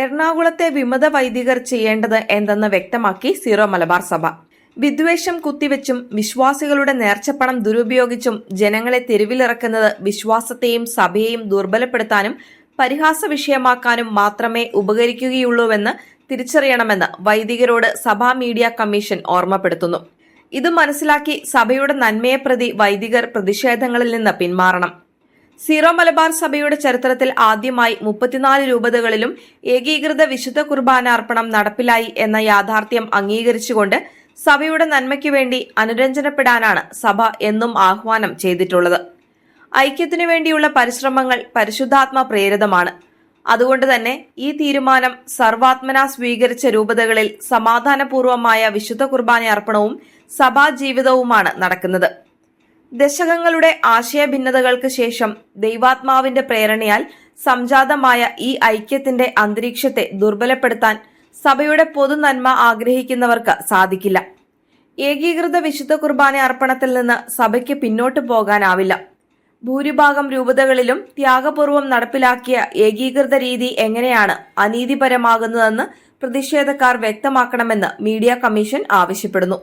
എറണാകുളത്തെ വിമത വൈദികർ ചെയ്യേണ്ടത് എന്തെന്ന് വ്യക്തമാക്കി സീറോ മലബാർ സഭ. വിദ്വേഷം കുത്തിവെച്ചും വിശ്വാസികളുടെ നേർച്ചപ്പണം ദുരുപയോഗിച്ചും ജനങ്ങളെ തെരുവിലിറക്കുന്നത് വിശ്വാസത്തെയും സഭയെയും ദുർബലപ്പെടുത്താനും പരിഹാസ വിഷയമാക്കാനും മാത്രമേ ഉപകരിക്കുകയുള്ളൂവെന്ന് തിരിച്ചറിയണമെന്ന് വൈദികരോട് സഭാ മീഡിയ കമ്മീഷൻ ഓർമ്മപ്പെടുത്തുന്നു. ഇത് മനസ്സിലാക്കി സഭയുടെ നന്മയെ പ്രതി വൈദികർ പ്രതിഷേധങ്ങളിൽ നിന്ന് പിന്മാറണം. സീറോ മലബാർ സഭയുടെ ചരിത്രത്തിൽ ആദ്യമായി മുപ്പത്തിനാല് രൂപതകളിലും ഏകീകൃത വിശുദ്ധ കുർബാന അർപ്പണം നടപ്പിലായി എന്ന യാഥാർത്ഥ്യം അംഗീകരിച്ചുകൊണ്ട് സഭയുടെ നന്മയ്ക്കു വേണ്ടി അനുരഞ്ജനപ്പെടാനാണ് സഭ എന്നും ആഹ്വാനം ചെയ്തിട്ടുള്ളത്. ഐക്യത്തിനു വേണ്ടിയുള്ള പരിശ്രമങ്ങൾ പരിശുദ്ധാത്മ പ്രേരിതമാണ്. അതുകൊണ്ട് തന്നെ ഈ തീരുമാനം സർവാത്മന സ്വീകരിച്ച രൂപതകളിൽ സമാധാനപൂർവമായ വിശുദ്ധ കുർബാന അർപ്പണവും സഭാ ജീവിതവുമാണ് നടക്കുന്നത്. ദശകങ്ങളുടെ ആശയഭിന്നതകൾക്ക് ശേഷം ദൈവാത്മാവിന്റെ പ്രേരണയാൽ സംജാതമായ ഈ ഐക്യത്തിന്റെ അന്തരീക്ഷത്തെ ദുർബലപ്പെടുത്താൻ സഭയുടെ പൊതു നന്മ ആഗ്രഹിക്കുന്നവർക്ക് സാധിക്കില്ല. ഏകീകൃത വിശുദ്ധ കുർബാന അർപ്പണത്തിൽ നിന്ന് സഭയ്ക്ക് പിന്നോട്ട് പോകാനാവില്ല. ഭൂരിഭാഗം രൂപതകളിലും ത്യാഗപൂർവം നടപ്പിലാക്കിയ ഏകീകൃത രീതി എങ്ങനെയാണ് അനീതിപരമാകുന്നതെന്ന് പ്രതിഷേധക്കാർ വ്യക്തമാക്കണമെന്ന് മീഡിയ കമ്മീഷൻ ആവശ്യപ്പെടുന്നു.